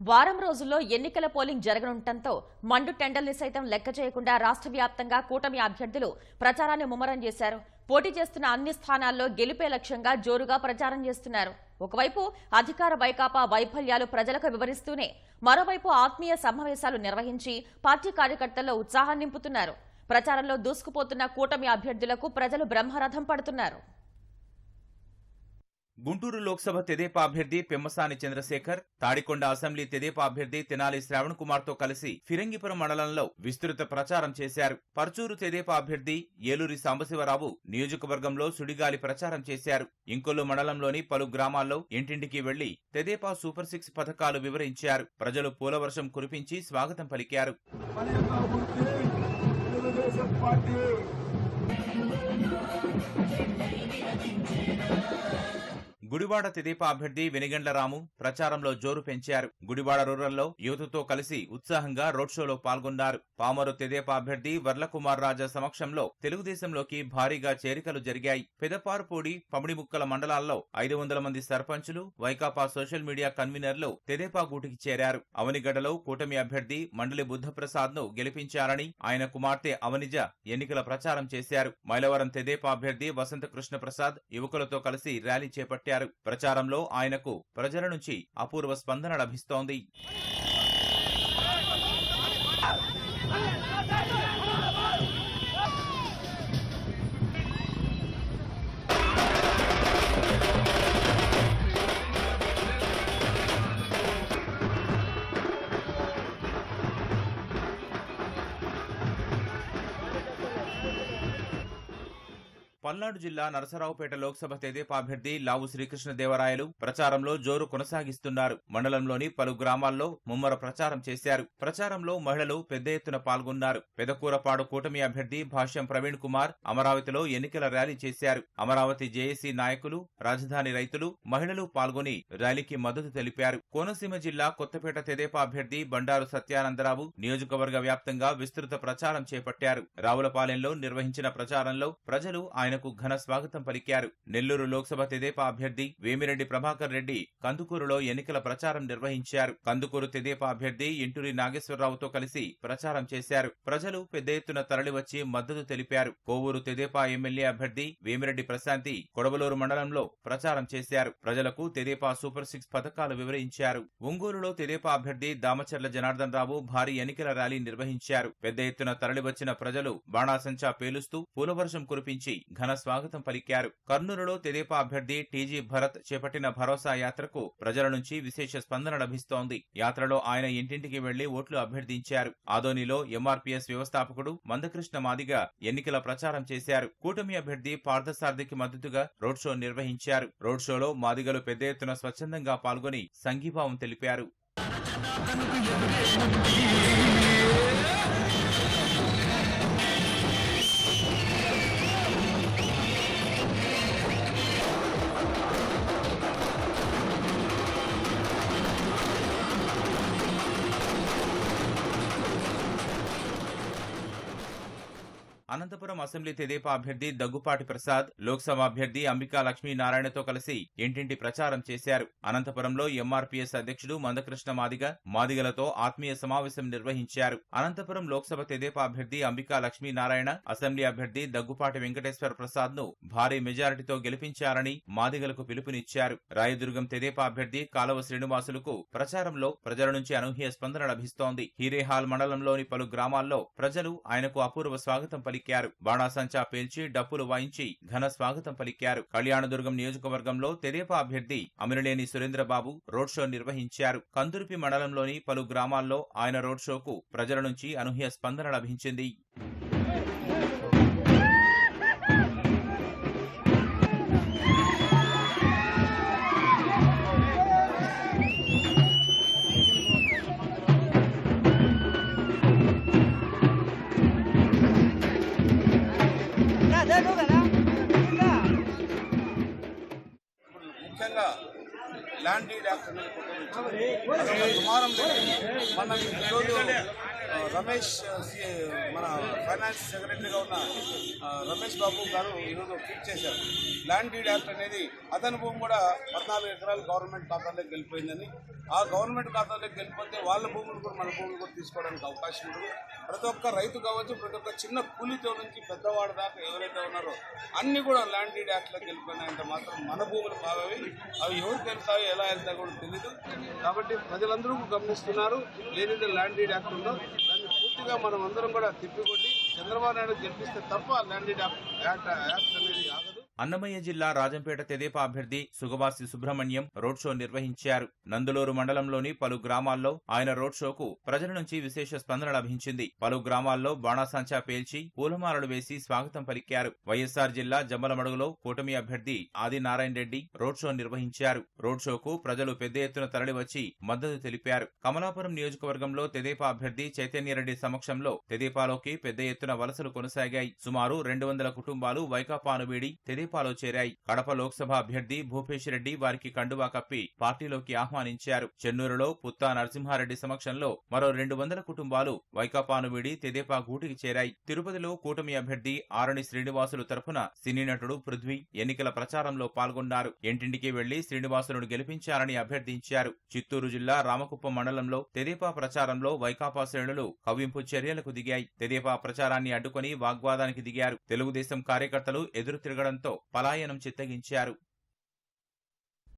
వారం రోజుల్లో ఎన్నికల పోలింగ్ జరగనుండటంతో మండు టెండల్ని సైతం లెక్క చేయకుండా రాష్ట్ర వ్యాప్తంగా కూటమి అభ్యర్థులు ప్రచారాన్ని ముమ్మరం చేశారు. పోటీ చేస్తున్న అన్ని స్థానాల్లో గెలిపే లక్ష్యంగా జోరుగా ప్రచారం చేస్తున్నారు. ఒకవైపు అధికార వైకాపా వైఫల్యాలు ప్రజలకు వివరిస్తూనే మరోవైపు ఆత్మీయ సమావేశాలు నిర్వహించి పార్టీ కార్యకర్తల్లో ఉత్సాహం నింపుతున్నారు. ప్రచారంలో దూసుకుపోతున్న కూటమి అభ్యర్థులకు ప్రజలు బ్రహ్మరథం పడుతున్నారు. గుంటూరు లోక్సభ తెదేపా అభ్యర్థి పెమ్మసాని చంద్రశేఖర్ తాడికొండ అసెంబ్లీ తెదేపా అభ్యర్థి తెనాలి శ్రావణ్ కుమార్తో కలిసి ఫిరంగిపురం మండలంలో విస్తృత ప్రచారం చేశారు. పర్చూరు తెదేపా అభ్యర్థి ఏలూరి సాంబశివరావు నియోజకవర్గంలో సుడిగాలి ప్రచారం చేశారు. ఇంకొల్లు మండలంలోని పలు గ్రామాల్లో ఇంటింటికి వెళ్ళి తెదేపా సూపర్ సిక్స్ పథకాలు వివరించారు. ప్రజలు పూలవర్షం కురిపించి స్వాగతం పలికారు. పార్టీ గుడివాడ తెదేపా అభ్యర్థి వెనిగండ్ల రాము ప్రచారంలో జోరు పెంచారు. గుడివాడ రూరల్లో యువతతో కలిసి ఉత్సాహంగా రోడ్ షోలో పాల్గొన్నారు. పామరు తెదేపా అభ్యర్థి వర్లకుమార్ రాజా సమక్షంలో తెలుగుదేశంలోకి భారీగా చేరికలు జరిగాయి. పెదపారుపూడి పమిడిముక్కల మండలాల్లో ఐదు వందల మంది సర్పంచులు వైకాపా సోషల్ మీడియా కన్వీనర్లు తెదేపా గూటికి చేరారు. అవనిగడ్డలో కూటమి అభ్యర్థి మండలి బుద్ధప్రసాద్ను గెలిపించారని ఆయన కుమార్తె అవనిజ ఎన్నికల ప్రచారం చేశారు. మైలవరం తెదేపా అభ్యర్థి వసంత కృష్ణ ప్రసాద్ యువకులతో కలిసి ర్యాలీ చేపట్టారు. ప్రచారంలో ఆయనకు ప్రజల నుంచి అపూర్వ స్పందన లభిస్తోంది. పల్నాడు జిల్లా నరసరావుపేట లోక్సభ తెదేపా అభ్యర్థి లావు శ్రీకృష్ణదేవరాయలు ప్రచారంలో జోరు కొనసాగిస్తున్నారు. మండలంలోని పలు గ్రామాల్లో ముమ్మర ప్రచారం చేశారు. ప్రచారంలో మహిళలు పెద్ద ఎత్తున పాల్గొన్నారు. పెదకూరపాడు కూటమి అభ్యర్థి భాష్యం ప్రవీణ్ కుమార్ అమరావతిలో ఎన్నికల ర్యాలీ చేశారు. అమరావతి జేఏసీ నాయకులు రాజధాని రైతులు మహిళలు పాల్గొని ర్యాలీకి మద్దతు తెలిపారు. కోనసీమ జిల్లా కొత్తపేట తెదేపా అభ్యర్థి బండారు సత్యానందరావు నియోజకవర్గ వ్యాప్తంగా విస్తృత ప్రచారం చేపట్టారు. రావులపాలెంలో నిర్వహించిన ప్రచారంలో ప్రజలు ఆయన ఆయనకు ఘన స్వాగతం పలికారు. నెల్లూరు లోక్సభ తెదేపా అభ్యర్థి వేమిరెడ్డి ప్రభాకర్ రెడ్డి కందుకూరులో ఎన్నికల ప్రచారం నిర్వహించారు. కందుకూరు తెదేపా అభ్యర్థి ఇంటూరి నాగేశ్వరరావుతో కలిసి ప్రచారం చేశారు. ప్రజలు పెద్ద ఎత్తున తరలివచ్చి మద్దతు తెలిపారు. కోవూరు తెదేపా ఎమ్మెల్యే అభ్యర్థి వేమిరెడ్డి ప్రశాంతి కొడవలూరు మండలంలో ప్రచారం చేశారు. ప్రజలకు తెదేపా సూపర్ సిక్స్ పథకాలు వివరించారు. ఒంగోలులో తెదేపా అభ్యర్థి దామచర్ల జనార్దన్ రావు భారీ ఎన్నికల ర్యాలీ నిర్వహించారు. పెద్ద ఎత్తున తరలివచ్చిన ప్రజలు బాణాసంచా పేలుస్తూ పూలవర్షం కురిపించి ఘన స్వాగతం పలికారు. కర్నూలులో తెదేపా అభ్యర్థి టీజీ భరత్ చేపట్టిన భరోసా యాత్రకు ప్రజల నుంచి విశేష స్పందన లభిస్తోంది. యాత్రలో ఆయన ఇంటింటికి వెళ్ళి ఓట్లు అభ్యర్థించారు. ఆదోనిలో ఎంఆర్పీఎస్ వ్యవస్థాపకుడు మందకృష్ణ మాదిగ ఎన్నికల ప్రచారం చేశారు. కూటమి అభ్యర్థి పార్థసారథికి మద్దతుగా రోడ్ షో నిర్వహించారు. రోడ్ షోలో మాదిగలు పెద్ద ఎత్తున స్వచ్ఛందంగా పాల్గొని సంఘీభావం తెలిపారు. అనంతపురం అసెంబ్లీ తెదేపా అభ్యర్థి దగ్గుపాటి ప్రసాద్ లోక్సభ అభ్యర్థి అంబికా లక్ష్మీనారాయణతో కలిసి ఇంటింటి ప్రచారం చేశారు. అనంతపురంలో ఎంఆర్పీఎస్ అధ్యక్షుడు మందకృష్ణ మాదిగ మాదిగలతో ఆత్మీయ సమావేశం నిర్వహించారు. అనంతపురం లోక్సభ తెదేపా అభ్యర్థి అంబికా లక్ష్మీనారాయణ అసెంబ్లీ అభ్యర్థి దగ్గుపాటి వెంకటేశ్వర ప్రసాద్ను భారీ మెజారిటీతో గెలిపించారని మాదిగలకు పిలుపునిచ్చారు. రాయదుర్గం తెదేపా అభ్యర్థి కాలవ శ్రీనివాసులకు ప్రచారంలో ప్రజల నుంచి అనూహ్య స్పందన లభిస్తోంది. హీరేహాల్ మండలంలోని పలు గ్రామాల్లో ప్రజలు ఆయనకు అపూర్వ స్వాగతం పలికారు. బాణాసంచా పేల్చి డప్పులు వాయించి ఘన స్వాగతం పలికారు. కళ్యాణదుర్గం నియోజకవర్గంలో తెదేపా అభ్యర్థి అమిరలేని సురేంద్రబాబు రోడ్ షో నిర్వహించారు. కందుర్పి మండలంలోని పలు గ్రామాల్లో ఆయన రోడ్ షోకు ప్రజల నుంచి అనూహ్య స్పందన లభించింది. ల్యాండ్ డీడ్ యాక్ట్ అనేది మన ఈరోజు రమేష్ మన ఫైనాన్స్ సెక్రటరీగా ఉన్న రమేష్ బాబు గారు ఈరోజు ఫిట్ చేశారు. ల్యాండ్ డీడ్ యాక్ట్ అనేది అతని భూమి కూడా పద్నాలుగు ఎకరాలు గవర్నమెంట్ ఖాతాలోకి వెళ్ళిపోయిందని ఆ గవర్నమెంట్ ఖాతాలోకి వెళ్ళిపోతే వాళ్ళ భూములు కూడా మన భూములు కూడా తీసుకోవడానికి అవకాశం ఉండదు. ప్రతి ఒక్క రైతు కావచ్చు ప్రతి ఒక్క చిన్న కూలితో నుంచి పెద్దవాడు దాకా ఎవరైతే ఉన్నారో అన్ని కూడా ల్యాండ్ డీడ్ యాక్ట్లోకి వెళ్ళిపోయినాయంటే మాత్రం మన భూములు కావవి అవి ఎవరు వెళ్తాయో ఎలా వెళ్తాయో కూడా తెలియదు కాబట్టి ప్రజలందరూ గమనిస్తున్నారు ఏదైతే ల్యాండ్ డీడ్ యాక్ట్ ఉందో దాన్ని పూర్తిగా మనం అందరం కూడా తిప్పికొట్టి చంద్రబాబు నాయుడు గెలిపిస్తే తప్ప ల్యాండ్ డీడ్ యాక్ట్ యాక్ట్ అనేది అన్నమయ్య జిల్లా రాజంపేట తెదేపా అభ్యర్థి సుగవాసి సుబ్రహ్మణ్యం రోడ్ షో నిర్వహించారు. నందులూరు మండలంలోని పలు గ్రామాల్లో ఆయన రోడ్ షోకు ప్రజల నుంచి విశేష స్పందన లభించింది. పలు గ్రామాల్లో బాణాసంచా పేల్చి పూలమాలలు వేసి స్వాగతం పలికారు. వైఎస్ఆర్ జిల్లా జమ్మలమడుగులో కూటమి అభ్యర్థి ఆది నారాయణ రెడ్డి రోడ్ షో నిర్వహించారు. రోడ్ షోకు ప్రజలు పెద్ద ఎత్తున తరలివచ్చి మద్దతు తెలిపారు. కమలాపురం నియోజకవర్గంలో తెదేపా అభ్యర్థి చైతన్యరెడ్డి సమక్షంలో తెదేపాలోకి పెద్ద ఎత్తున వలసలు కొనసాగాయి. సుమారు రెండు వందల కుటుంబాలు వైకాపాను తెదే తెదేపాలో చేరాయి. కడప లోక్సభ అభ్యర్థి భూపేష్ రెడ్డి వారికి కండువా కప్పి పార్టీలోకి ఆహ్వానించారు. చెన్నూరులో పుత్తా నరసింహారెడ్డి సమక్షంలో మరో రెండు వందల కుటుంబాలు వైకాపాను వీడి తెదేపా గూటికి చేరాయి. తిరుపతిలో కూటమి అభ్యర్థి ఆరణి శ్రీనివాసులు తరఫున సినీ నటుడు పృథ్వీ ఎన్నికల ప్రచారంలో పాల్గొన్నారు. ఇంటింటికి వెళ్ళి శ్రీనివాసులను గెలిపించాలని అభ్యర్థించారు. చిత్తూరు జిల్లా రామకుప్పం మండలంలో తెదేపా ప్రచారంలో వైకాపా శ్రేణులు కవ్వింపు చర్యలకు దిగాయి. తెదేపా ప్రచారాన్ని అడ్డుకొని వాగ్వాదానికి దిగారు. తెలుగుదేశం కార్యకర్తలు ఎదురు తిరగడంతో పలాయనం చిత్తగించారు.